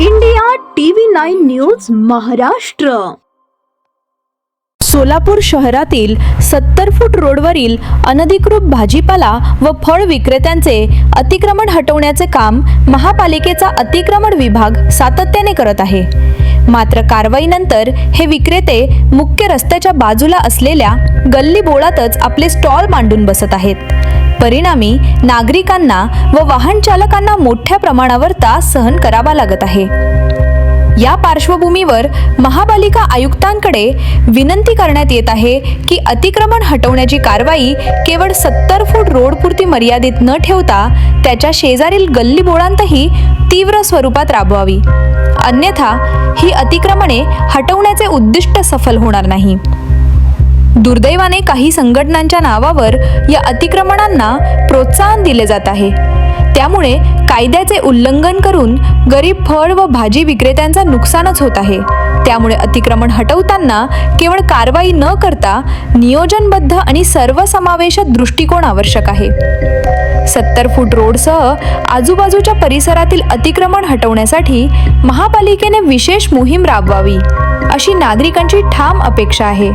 India TV nine news Maharashtra. Solapur शहरातील सत्तर फूट रोडवरील अनधिकृत भाजीपाला व फळ विक्रेत्यांचे अतिक्रमण हटवण्याचे काम महापालिकेचा अतिक्रमण विभाग सातत्याने करत आहे. मात्र कारवाईनंतर हे विक्रेते मुख्य रस्त्याच्या बाजूला असलेल्या गल्ली बोळातच आपले स्टॉल मांडून बसत आहेत. परिणामी नागरिकांना व वाहन चालकांना मोठ्या प्रमाणावर त्रास सहन करावा लागत आहे. या पार्श्वभूमीवर महापालिका आयुक्तांकडे विनंती करण्यात येत आहे की अतिक्रमण हटवण्याची कारवाई केवळ सत्तर फूट रोडपुरती मर्यादित न ठेवता त्याच्या शेजारील गल्लीबोळांतही तीव्र स्वरूपात राबवावी. अन्यथा ही अतिक्रमणे हटवण्याचे उद्दिष्ट सफल होणार नाही. दुर्दैवाने काही संघटनांच्या नावावर या अतिक्रमणांना प्रोत्साहन दिले जात आहे. त्यामुळे कायद्याचे उल्लंघन करून गरीब फळ व भाजी विक्रेत्यांचा नुकसानच होत आहे. त्यामुळे अतिक्रमण हटवताना केवळ कारवाई न करता नियोजनबद्ध आणि सर्वसमावेशक दृष्टिकोन आवश्यक आहे. सत्तर फूट रोडसह आजूबाजूच्या परिसरातील अतिक्रमण हटवण्यासाठी महापालिकेने विशेष मोहीम राबवावी अशी नागरिकांची ठाम अपेक्षा आहे.